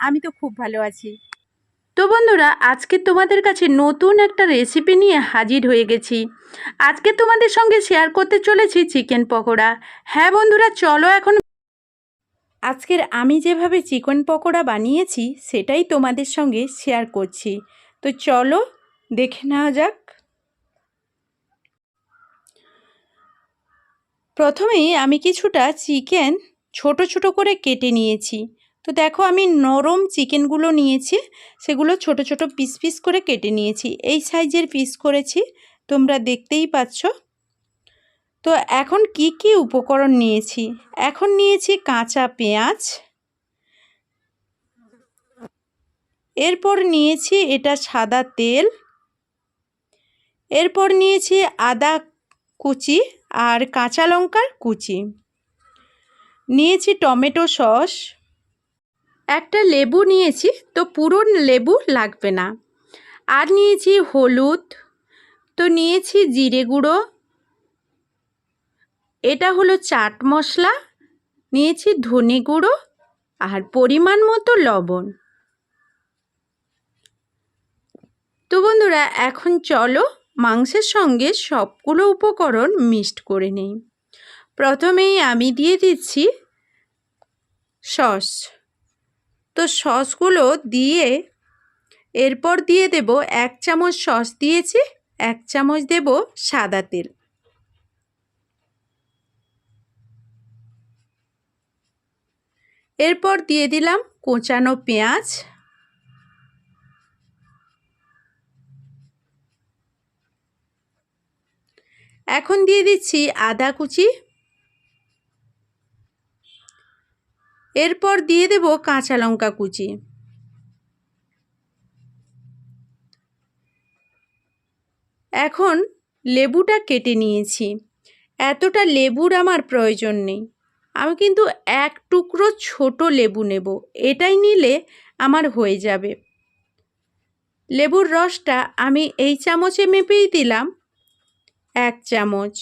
আমি তো খুব ভালো আছি। তো বন্ধুরা, আজকে তোমাদের কাছে নতুন একটা রেসিপি নিয়ে হাজির হয়ে গেছি। আজকে তোমাদের সঙ্গে শেয়ার করতে চলেছি চিকেন পকোড়া। হ্যাঁ বন্ধুরা, চলো এখন। আজকের আমি যেভাবে চিকেন পকোড়া বানিয়েছি, সেটাই তোমাদের সঙ্গে শেয়ার করছি। তো চলো, দেখে নেওয়া যাক। প্রথমেই আমি কিছুটা চিকেন ছোট ছোট করে কেটে নিয়েছি। তো দেখো আমি নরম চিকেনগুলো নিয়েছি, সেগুলো ছোট ছোট পিস পিস করে কেটে নিয়েছি। এই সাইজের পিস করেছি, তোমরা দেখতেই পাচ্ছ। তো এখন কি কি উপকরণ নিয়েছি? এখন নিয়েছি কাঁচা পেঁয়াজ। এরপর নিয়েছি এটা সাদা তেল। এরপর নিয়েছি আদা কুচি আর কাঁচা লঙ্কার কুচি। নিয়েছি টমেটো সস। একটা লেবু নিয়েছি, তো পুরো লেবু লাগবে না। আর নিয়েছি হলুদ, তো নিয়েছি জিরে গুঁড়ো। এটা হলো চাট মশলা, নিয়েছি ধনে গুঁড়ো আর পরিমাণ মতো লবণ। তো বন্ধুরা, এখন চলো মাংসের সঙ্গে সবগুলো উপকরণ মিক্সড করে নিই। প্রথমেই আমি দিয়ে দিচ্ছি সস। তো সসগুলো দিয়ে এরপর দিয়ে দেব এক চামচ সস দিয়েছি, এক চামচ দেব সাদা তেল। এরপর দিয়ে দিলাম কোচানো পেঁয়াজ। এখন দিয়ে দিচ্ছি আদা কুচি এরপর দিয়ে দেব কাঁচা লঙ্কা কুচি। এখন লেবুটা কেটে নিয়েছি। এতটা লেবুর আমার প্রয়োজন নেই। আমি কিন্তু এক টুকরো ছোট লেবু নেব। এটাই নিলে আমার হয়ে যাবে। লেবুর রসটা আমি এই চামচে মেপেই দিলাম। এক চামচ।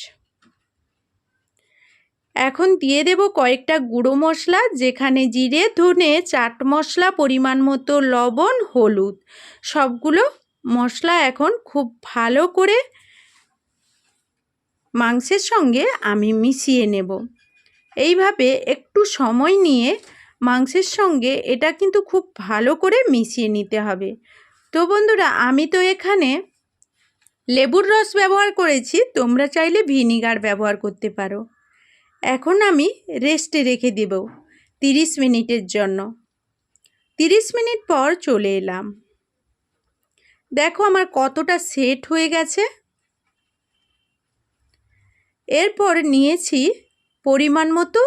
এখন দিয়ে দেব কয়েকটা গুঁড়ো মশলা, যেখানে জিরে, ধনে, চাট মশলা, পরিমাণ মতো লবণ, হলুদ। সবগুলো মশলা এখন খুব ভালো করে মাংসের সঙ্গে আমি মিশিয়ে নেব। এইভাবে একটু সময় নিয়ে মাংসের সঙ্গে এটা কিন্তু খুব ভালো করে মিশিয়ে নিতে হবে। তো বন্ধুরা, আমি তো এখানে লেবুর রস ব্যবহার করেছি, তোমরা চাইলে ভিনিগার ব্যবহার করতে পারো। এখন আমি রেস্টে রেখে দেব তিরিশ মিনিটের জন্য। তিরিশ মিনিট পর চলে এলাম। দেখো আমার কতটা সেট হয়ে গেছে। এরপর নিয়েছি পরিমাণ মতো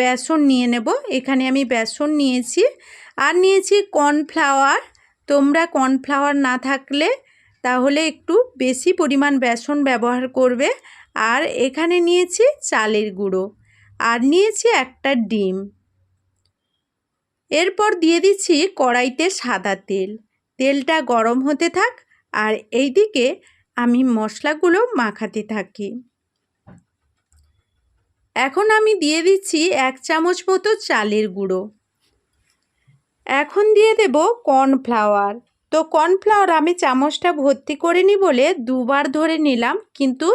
বেসন নিয়ে নেব। এখানে আমি বেসন নিয়েছি আর নিয়েছি কর্নফ্লাওয়ার। তোমরা কর্নফ্লাওয়ার না থাকলে তাহলে একটু বেশি পরিমাণ বেসন ব্যবহার করবে। আর এখানে নিয়েছি চালের গুঁড়ো। আর নিয়েছি একটা ডিম। এরপর দিয়ে দিচ্ছি কড়াইতে সাদা তেল। তেলটা গরম হতে থাক আর এইদিকে আমি মশলাগুলো মাখাতে থাকি। এখন আমি দিয়ে দিচ্ছি এক চামচ মতো চালের গুঁড়ো। এখন দিয়ে দেব কর্নফ্লাওয়ার। তো কর্নফ্লাওয়ার আমি চামচটা ভর্তি করে নি বলে দুবার ধরে নিলাম। কিন্তু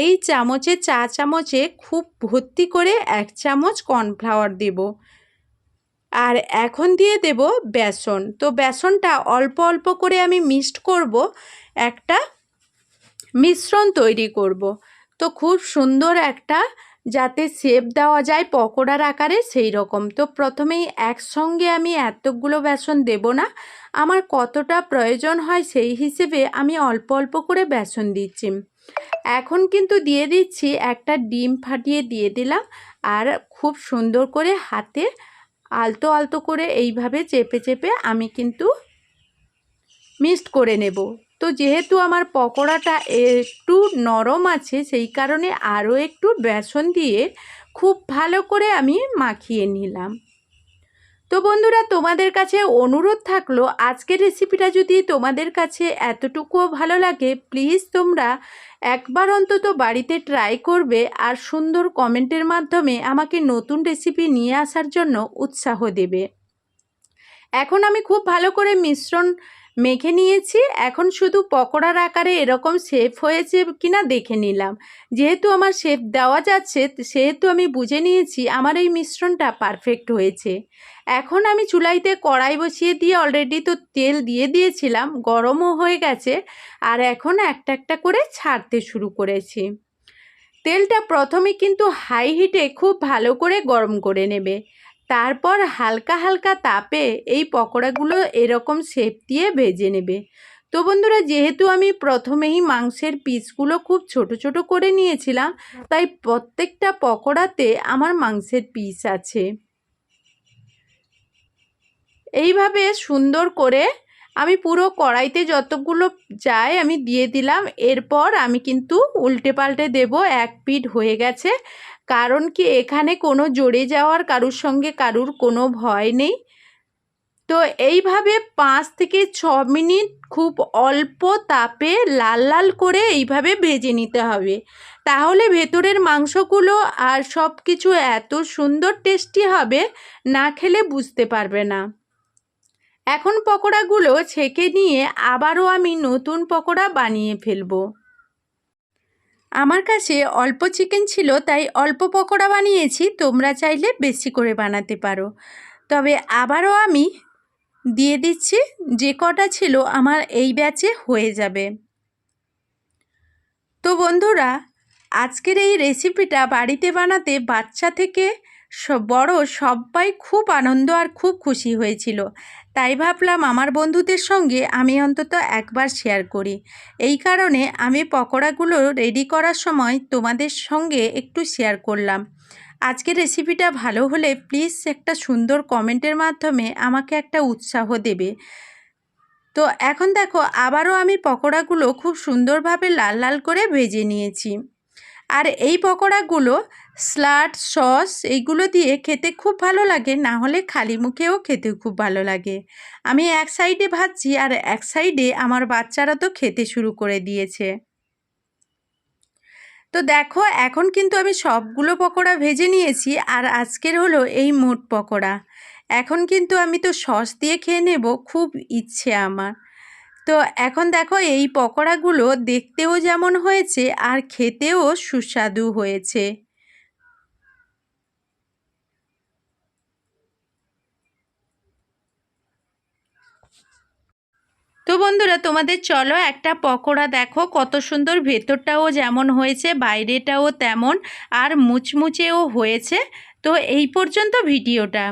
এই চামচে চা চামচে খুব ভর্তি করে এক চামচ কর্নফ্লাওয়ার দেব। আর এখন দিয়ে দেব বেসন। তো বেসনটা অল্প অল্প করে আমি মিক্সড করব, একটা মিশ্রণ তৈরি করব। তো খুব সুন্দর একটা যাতে শেপ দেওয়া যায় পকোড়ার আকারে সেই রকম। তো প্রথমেই একসঙ্গে আমি এতগুলো বেসন দেব না। আমার কতটা প্রয়োজন হয় সেই হিসেবে আমি অল্প অল্প করে বেসন দিচ্ছি। এখন কিন্তু দিয়ে দিচ্ছি, একটা ডিম ফাটিয়ে দিয়ে দিলাম আর খুব সুন্দর করে হাতে আলতো আলতো করে এইভাবে চেপে চেপে আমি কিন্তু মিক্সড করে নেব। তো যেহেতু আমার পকোড়াটা একটু নরম আছে, সেই কারণে আরও একটু বেসন দিয়ে খুব ভালো করে আমি মাখিয়ে নিলাম। তো বন্ধুরা, তোমাদের কাছে অনুরোধ থাকল, আজকের রেসিপিটা যদি তোমাদের কাছে এতটুকুও ভালো লাগে, প্লিজ তোমরা একবার অন্তত বাড়িতে ট্রাই করবে আর সুন্দর কমেন্টের মাধ্যমে আমাকে নতুন রেসিপি নিয়ে আসার জন্য উৎসাহ দেবে। এখন আমি খুব ভালো করে মিশ্রণ মেখে নিয়েছি, এখন শুধু পকোড়ার আকারে এরকম শেপ হয়েছে কিনা দেখে নিলাম। যেহেতু আমার শেপ দেওয়া যাচ্ছে, সেহেতু আমি বুঝে নিয়েছি আমার এই মিশ্রণটা পারফেক্ট হয়েছে। এখন আমি চুলাইতে কড়াই বসিয়ে দিয়ে অলরেডি তো তেল দিয়ে দিয়েছিলাম, গরমও হয়ে গেছে, আর এখন একটা একটা করে ছাড়তে শুরু করেছি। তেলটা প্রথমে কিন্তু হাই হিটে খুব ভালো করে গরম করে নেবে। তারপর হালকা হালকা তাপে এই পকোড়াগুলো এরকম শেপ দিয়ে ভেজে নেবে। তো বন্ধুরা, যেহেতু আমি প্রথমেই মাংসের পিসগুলো খুব ছোট ছোট করে নিয়েছিলাম, তাই প্রত্যেকটা পকোড়াতে আমার মাংসের পিস আছে। এইভাবে সুন্দর করে আমি পুরো কড়াইতে যতগুলো যায় আমি দিয়ে দিলাম। এরপর আমি কিন্তু উল্টে পাল্টে দেব, এক পিঠ হয়ে গেছে। কারণ কি এখানে কোনো জড়ে যাওয়ার কারুর সঙ্গে কারুর কোনো ভয় নেই? তো এইভাবে পাঁচ থেকে ছ মিনিট খুব অল্প তাপে লাল লাল করে এইভাবে ভেজে নিতে হবে। তাহলে ভেতরের মাংসগুলো আর সব কিছু এত সুন্দর টেস্টি হবে না খেলে বুঝতে পারবে না। এখন পকোড়াগুলো ছেঁকে নিয়ে আবারও আমি নতুন পকোড়া বানিয়ে ফেলব। আমার কাছে অল্প চিকেন ছিল, তাই অল্প পকোড়া বানিয়েছি। তোমরা চাইলে বেশি করে বানাতে পারো। তবে আবারও আমি দিয়ে দিচ্ছি, যে কটা ছিল আমার এই ব্যাচে হয়ে যাবে। তো বন্ধুরা, আজকের এই রেসিপিটা বাড়িতে বানাতে বাচ্চা থেকে বড় সবাই খুব আনন্দ আর খুব খুশি হয়েছিল। তাই ভাবলাম আমার বন্ধুদের সঙ্গে আমি অন্তত একবার শেয়ার করি। এই কারণে আমি পকোড়াগুলো রেডি করার সময় তোমাদের সঙ্গে একটু শেয়ার করলাম। আজকের রেসিপিটা ভালো হলে প্লিজ একটা সুন্দর কমেন্টের মাধ্যমে আমাকে একটা উৎসাহ দেবে। তো এখন দেখো, আবারও আমি পকোড়াগুলো খুব সুন্দরভাবে লাল লাল করে ভেজে নিয়েছি। আর এই পকোড়াগুলো স্লাড, সস এইগুলো দিয়ে খেতে খুব ভালো লাগে। না হলে খালি মুখেও খেতে খুব ভালো লাগে। আমি এক সাইডে ভাজছি আর এক সাইডে আমার বাচ্চারা তো খেতে শুরু করে দিয়েছে। তো দেখো, এখন কিন্তু আমি সবগুলো পকোড়া ভেজে নিয়েছি আর আজকের হলো এই মোট পকোড়া। এখন কিন্তু আমি তো সস দিয়ে খেয়ে নেব, খুব ইচ্ছে আমার। তো এখন দেখো, এই পকোড়াগুলো দেখতেও যেমন হয়েছে আর খেতেও সুস্বাদু হয়েছে। তো বন্ধুরা, তোমাদের চলো একটা পকোড়া দেখো, কত সুন্দর ভেতরটাও যেমন হয়েছে, বাইরেটাও তেমন, আর মুচমুচেও হয়েছে। তো এই পর্যন্ত ভিডিওটা।